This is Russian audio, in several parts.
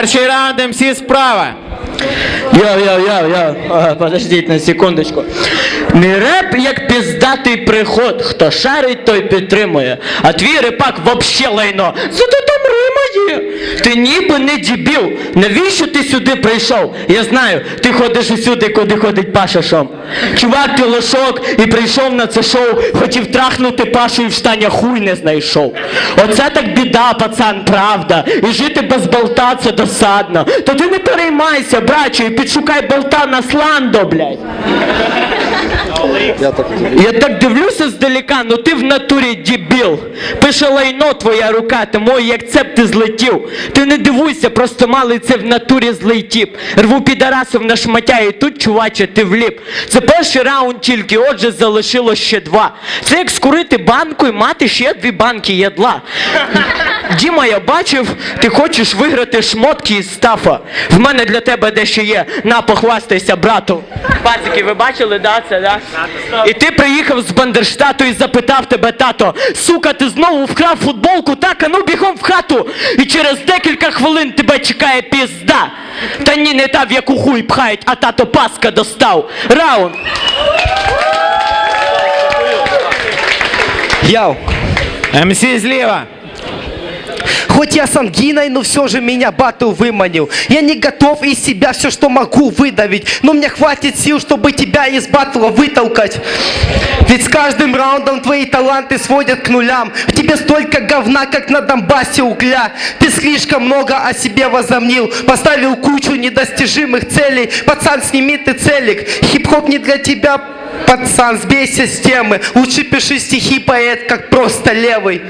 Перший раунд МС справа. Йо, йо, йо, йо, Ага, подождіть на секундочку. Не реп як піздатий приход. Хто шарить, той підтримує. А твій репак вообще лайно. Зато там рима є. Ти ніби не дебіл. Навіщо ти сюди прийшов? Я знаю, ти ходиш усюди, куди ходить Паша Шом. Чувак, ти лошок і прийшов на це шоу, хотів трахнути Пашу і в штанях хуй не знайшов. Оце так біда, пацан, правда. І жити без болта це досадно. То ти не переймайся, брачу, і підшукай болта на сландо, блядь. Я так дивлюся здалека, ну ти в натурі дебіл. Пише лайно твоя рука, тому як цеп ти злетів. Ти не дивуйся, просто малий це в натурі злий тіп. Рву підарасов на шмаття і тут, чуваче, ти вліп. Це перший раунд тільки, отже, залишилось ще два. Це як скурити банку і мати ще дві банки ядла. Діма, я бачив, ти хочеш виграти шмотки із стафа. В мене для тебе дещо є. На, похвастайся, брату. Пацики, ви бачили, да, це, да? І ти приїхав з Бандерштату і запитав тебе, тато, сука, ти знову вкрав футболку, так, а ну бігом в хату. І через декілька хвилин тебе чекає пізда. Та ні, не та, в яку хуй пхають, а тато паска достав. Раунд. Яу. МС зліва. Хоть я с ангиной, но все же меня батл выманил. Я не готов из себя все, что могу выдавить. Но мне хватит сил, чтобы тебя из батла вытолкать. Ведь с каждым раундом твои таланты сводят к нулям. В тебе столько говна, как на Донбассе угля. Ты слишком много о себе возомнил. Поставил кучу недостижимых целей. Пацан, сними ты целик. Хип-хоп не для тебя, Пацан, сбейся с темы. Лучше пиши стихи, поэт, как просто левый.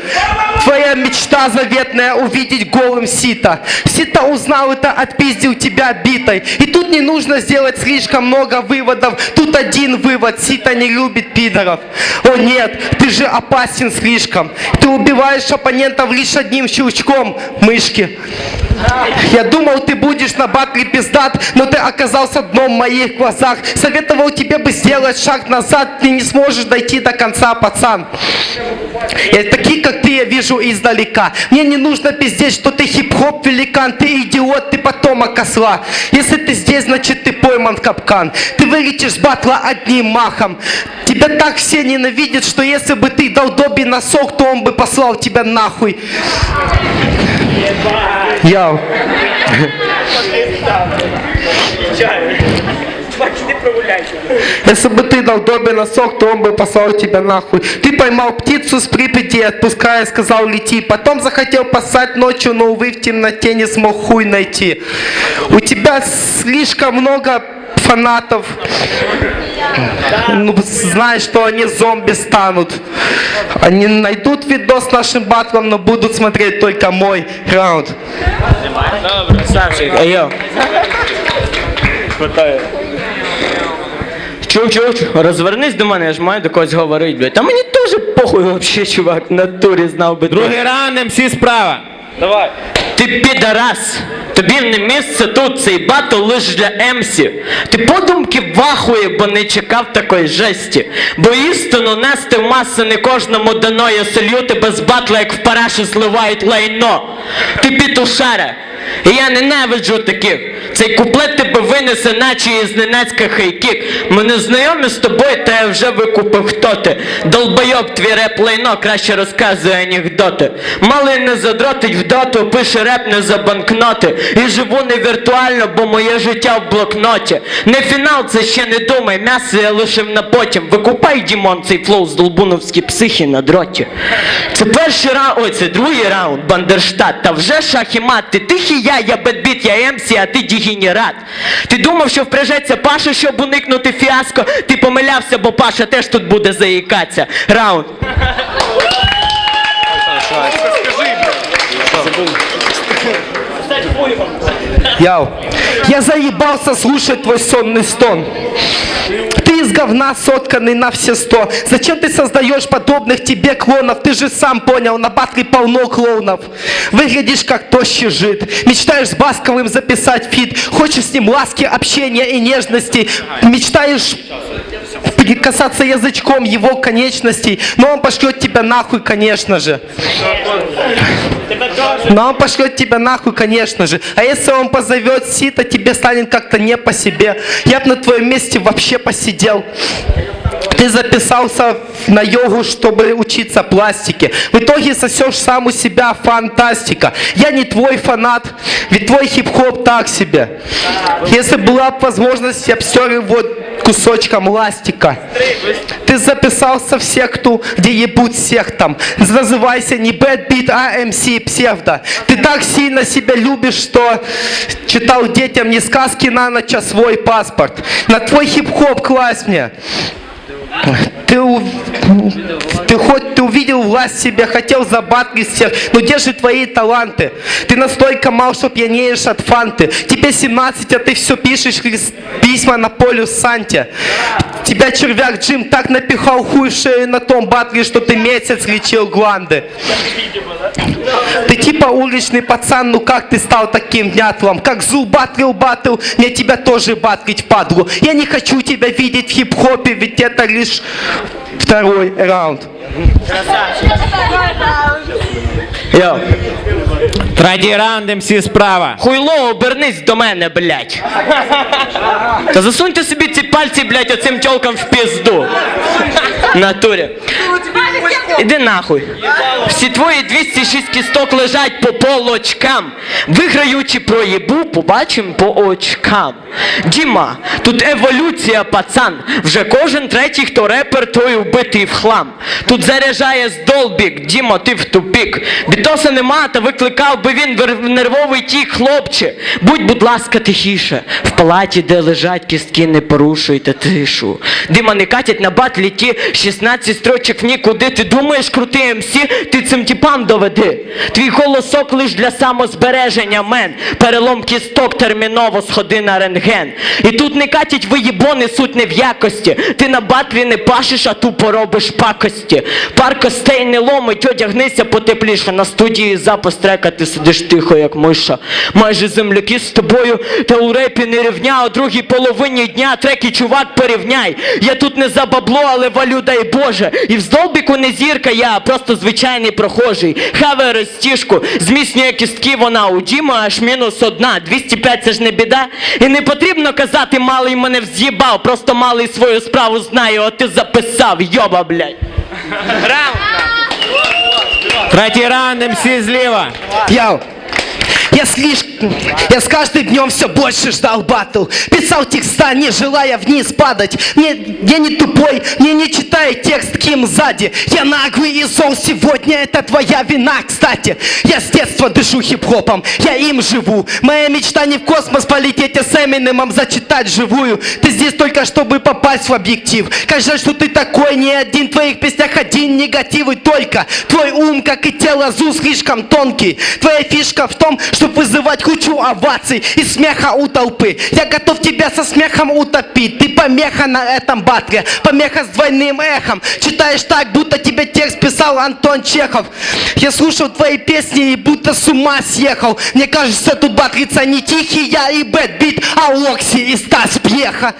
Твоя мечта заветная увидеть голым сито. Сито узнал это, отпиздил тебя битой. И тут не нужно сделать слишком много выводов. Тут один вывод. Сито не любит пидоров. О нет, ты же опасен слишком. Ты убиваешь оппонентов лишь одним щелчком мышки. Я думал, ты будешь на батле пиздат, но ты оказался дном в моих глазах. Советовал тебе бы сделать шаг назад, ты не сможешь дойти до конца, пацан. Я такие, как ты, я вижу издалека. Мне не нужно пиздеть, что ты хип-хоп великан, ты идиот, ты потомок осла. Если ты здесь, значит ты пойман в капкан. Ты вылетишь с батла одним махом. Тебя так все ненавидят, что если бы ты дал Добби носок, то он бы послал тебя нахуй. Яу. Если бы ты дал Добби носок, то он бы послал тебя нахуй. Ты поймал птицу с Припяти, отпуская, сказал лети. Потом захотел поссать ночью, но, увы, в темноте не смог хуй найти. У тебя слишком много фанатов. Ну, знаешь, что они зомби станут. Они найдут видос с нашим батлом, но будут смотреть только мой раунд. Савчик, айо. Чув, чув, чув, розвернись до мене, я ж маю до когось говорити, блядь. Та мені теж похуй вообще, чувак, в натурі знав би. ти. Другий раунд МС справа. Давай. Ти підарас. Тобі не місце тут, цей батл лиш для Емсі. Ти подумки вахує, бо не чекав такої жесті. Бо істину нести в маси не кожному дано. Я солью тебе з батла, як в параші зливають лайно. Ти пітушара. І я ненавиджу таких. Цей куплет тебе винесе, наче із Ненецька хайкік. Ми не знайомі з тобою, та я вже викупив хто ти. Долбойоб, твій реп лайно, краще розказує анекдоти. Малий не задротить в доту, пише реп не за банкноти. І живу не віртуально, бо моє життя в блокноті. Не фінал, це ще не думай, м'ясо я лишив на потім. Викупай, Дімон, цей флоу з долбуновські психи на дроті. Це перший раунд, ой, це другий раунд, Бандерштат. Та вже шах і тихий я, я бедбіт, я емсі, а ти дігенерат. Ти думав, що впряжеться Паша, щоб уникнути фіаско. Ти помилявся, бо Паша теж тут буде заїкатися. Раунд. Яу. Я заебался слушать твой сонный стон. Говна сотканный на все сто. Зачем ты создаешь подобных тебе клонов? Ты же сам понял, на батле полно клоунов. Выглядишь как тощий жид. Мечтаешь с Басковым записать фит. Хочешь с ним ласки, общения и нежности. Мечтаешь прикасаться язычком его конечностей. Но он пошлет тебя нахуй, конечно же. Но он пошлет тебя нахуй, конечно же. А если он позовет Сита, тебе станет как-то не по себе. Я бы на твоем месте вообще посидел. Ты записался на йогу, чтобы учиться пластике. В итоге сосешь сам у себя фантастика. Я не твой фанат, ведь твой хип-хоп так себе. Если была б возможность, я бы стер его кусочком ластика. Ты записался в секту, где ебут всех там. Называйся не Bad Beat, а MC Псевдо. Ты так сильно себя любишь, что читал детям не сказки на ночь, а свой паспорт. На твой хип-хоп класть мне. Ты, ты хоть ты увидел власть себе, хотел забатлить всех, но где же твои таланты? Ты настолько мал, что пьянеешь от фанты. Тебе 17, а ты все пишешь письма на полюс Санте. Тебя червяк Джим так напихал хуй шею на том батле, что ты месяц лечил гланды. Ты типа уличный пацан, ну как ты стал таким дятлом? Как Зул батлил батл, мне тебя тоже батлить падлу. Я не хочу тебя видеть в хип-хопе, ведь это лишь второй раунд. Йо. Третій раунд МС справа. Хуйло, обернись до мене, блядь. Та засуньте собі ці пальці, блядь, оцим тьолкам в пізду. В Натурі. Іди нахуй. Всі твої 206 кісток лежать по полочкам. Виграючи проїбу, побачим по очкам. Діма, тут еволюція, пацан. Вже кожен третій, хто репер, той вбитий в хлам. Тут заряджає здолбік, Діма, ти в тупік. Бітоса нема, та викликав би він нервовий тік, хлопче. Будь, будь ласка, тихіше. В палаті, де лежать кістки, не порушуйте тишу. Дима не катять на батлі ті 16 строчок нікуди. Ти думаєш, крутий МС, ти цим тіпам доведи. Твій голосок лиш для самозбереження, мен. Перелом кісток терміново сходи на рентген. І тут не катять виїбони, суть не в якості. Ти на батлі не пашеш, а тупо робиш пакості. Пар костей не ломить, одягнися потепліше. На студії запис трека, ти сидиш тихо, як миша. Майже земляки з тобою, та у репі не рівня, у другій половині дня треки, чувак, порівняй. Я тут не за бабло, але валю, дай Боже. І в здолбіку не зірка, я просто звичайний прохожий. Хаве розтіжку, зміцнює кістки вона у Діма аж мінус одна. 205 це ж не біда. І не потрібно казати, малий мене вз'їбав. Просто малий свою справу знає, от ти записав, йоба, блядь. Раунд. Третій раунд МС зліва. Яу. Я слишком... Я с каждым днем все больше ждал батл. Писал текста, не желая вниз падать. Мне, я не тупой, мне не читает текст Ким сзади. Я наглый и зол сегодня, это твоя вина, кстати. Я с детства дышу хип-хопом, я им живу. Моя мечта не в космос полететь, а с Эминемом зачитать живую. Ты здесь только чтобы попасть в объектив. Как жаль, что ты такой, не один в твоих песнях один негатив и только. Твой ум, как и тело Зу, слишком тонкий. Твоя фишка в том, вызывать кучу оваций и смеха у толпы. Я готов тебя со смехом утопить. Ты помеха на этом батле, помеха с двойным эхом. Читаешь так, будто тебе текст писал Антон Чехов. Я слушал твои песни и будто с ума съехал. Мне кажется, тут батлица не тихий я и Бэт Бит, а Окси и Стас Пьеха.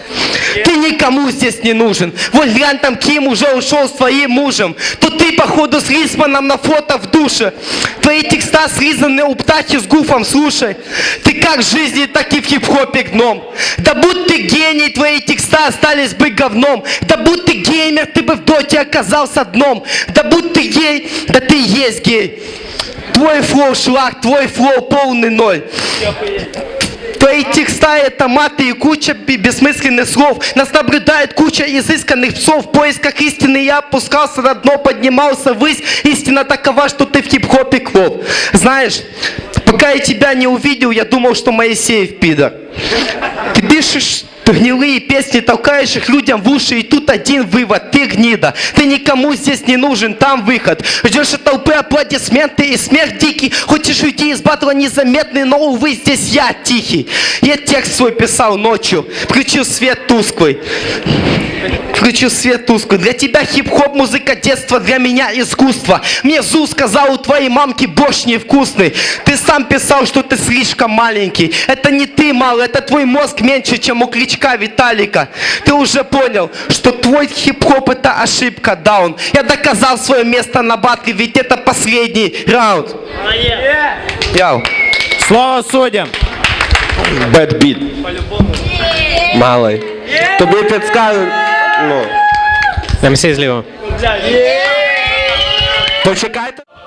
Ты никому здесь не нужен. Вот там Ким уже ушел с твоим мужем. То ты, походу, с Рисманом на фото в душе. Твои текста слизаны у птахи с гуфом, слушай. Ты как в жизни, так и в хип-хопе гном. Да будь ты гений, твои текста остались бы говном. Да будь ты геймер, ты бы в доте оказался дном. Да будь ты гей, да ты есть гей. Твой флоу шлак, твой флоу полный ноль. Твои текста это маты и куча бе- бессмысленных слов. Нас наблюдает куча изысканных псов. В поисках истины я опускался на дно, поднимался ввысь. Истина такова, что ты в хип-хопе клоп. Знаешь, пока я тебя не увидел, я думал, что Моисеев пидор. Ты пишешь гнилые песни, толкаешь их людям в уши, и тут один вывод, ты гнида. Ты никому здесь не нужен, там выход. Ждешь от толпы аплодисменты и смех дикий. Хочешь уйти из батла незаметный, но, увы, здесь я тихий. Я текст свой писал ночью, включил свет тусклый. Включил свет тусклый. Для тебя хип-хоп, музыка детства, для меня искусство. Мне Зу сказал, у твоей мамки борщ невкусный. Ты сам писал, что ты слишком маленький. Это не ты, мал, это твой мозг меньше, чем у Кличка Виталика. Ты уже понял, что твой хип-хоп это ошибка, даун. Я доказал свое место на батле, ведь это последний раунд. Йоу. Слово суддям. Бедбіт. Малий. Тобі não, Da mi se izlival. Yeah! To še kaj to?